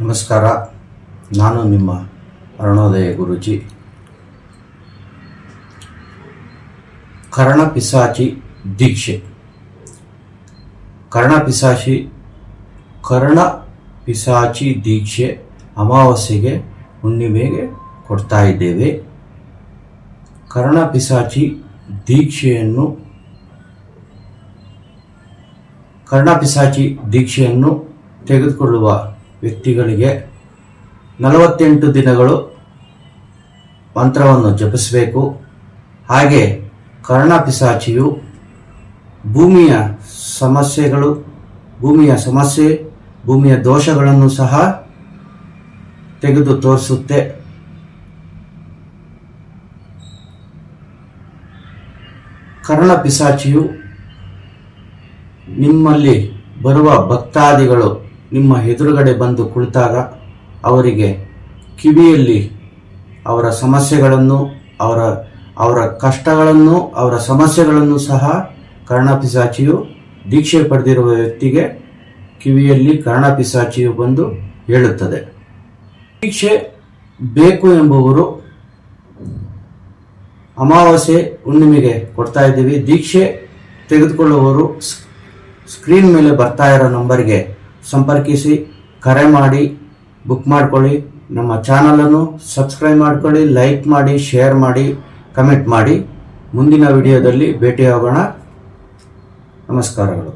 ನಮಸ್ಕಾರ. ನಾನು ನಿಮ್ಮ ಅರುಣೋದಯ ಗುರುಜಿ. ಕರ್ಣ ಪಿಸಾಚಿ ದೀಕ್ಷೆ. ಕರ್ಣ ಪಿಸಾಚಿ ಕರ್ಣ ಪಿಸಾಚಿ ದೀಕ್ಷೆ ಅಮಾವಾಸ್ಯೆಗೆ, ಹುಣ್ಣಿಮೆಗೆ ಕೊಡ್ತಾ ಇದ್ದೇವೆ. ಕರ್ಣ ಪಿಸಾಚಿ ದೀಕ್ಷೆಯನ್ನು ಕರ್ಣ ಪಿಸಾಚಿ ದೀಕ್ಷೆಯನ್ನು ತೆಗೆದುಕೊಳ್ಳುವ ವ್ಯಕ್ತಿಗಳಿಗೆ ನಲವತ್ತೆಂಟು ದಿನಗಳು ಮಂತ್ರವನ್ನು ಜಪಿಸಬೇಕು. ಹಾಗೆ ಕರ್ಣಪಿಸಾಚಿಯು ಭೂಮಿಯ ಸಮಸ್ಯೆಗಳು, ಭೂಮಿಯ ಸಮಸ್ಯೆ, ಭೂಮಿಯ ದೋಷಗಳನ್ನು ಸಹ ತೆಗೆದು ತೋರಿಸುತ್ತೆ. ಕರ್ಣ ಪಿಸಾಚಿಯು ನಿಮ್ಮಲ್ಲಿ ಬರುವ ಭಕ್ತಾದಿಗಳು ನಿಮ್ಮ ಎದುರುಗಡೆ ಬಂದು ಕುಳಿತಾಗ ಅವರಿಗೆ ಕಿವಿಯಲ್ಲಿ ಅವರ ಸಮಸ್ಯೆಗಳನ್ನು, ಅವರ ಅವರ ಕಷ್ಟಗಳನ್ನು, ಅವರ ಸಮಸ್ಯೆಗಳನ್ನು ಸಹ ಕರ್ಣಪಿಸಾಚಿಯು ದೀಕ್ಷೆ ಪಡೆದಿರುವ ವ್ಯಕ್ತಿಗೆ ಕಿವಿಯಲ್ಲಿ ಕರ್ಣಪಿಸಾಚಿಯು ಬಂದು ಹೇಳುತ್ತದೆ. ದೀಕ್ಷೆ ಬೇಕು ಎಂಬುವರು ಅಮಾವಾಸ್ಯೆ ಹುಣ್ಣಿಮೆಗೆ ಕೊಡ್ತಾ ಇದ್ದೀವಿ. ದೀಕ್ಷೆ ತೆಗೆದುಕೊಳ್ಳುವವರು ಸ್ಕ್ರೀನ್ ಮೇಲೆ ಬರ್ತಾ ಇರೋ ನಂಬರ್ಗೆ ಸಂಪರ್ಕಿಸಿ, ಕರೆ ಮಾಡಿ, ಬುಕ್ ಮಾಡ್ಕೊಳ್ಳಿ. ನಮ್ಮ ಚಾನಲನ್ನು ಸಬ್ಸ್ಕ್ರೈಬ್ ಮಾಡ್ಕೊಳ್ಳಿ, ಲೈಕ್ ಮಾಡಿ, ಶೇರ್ ಮಾಡಿ, ಕಮೆಂಟ್ ಮಾಡಿ. ಮುಂದಿನ ವಿಡಿಯೋದಲ್ಲಿ ಭೇಟಿಯಾಗೋಣ. ನಮಸ್ಕಾರಗಳು.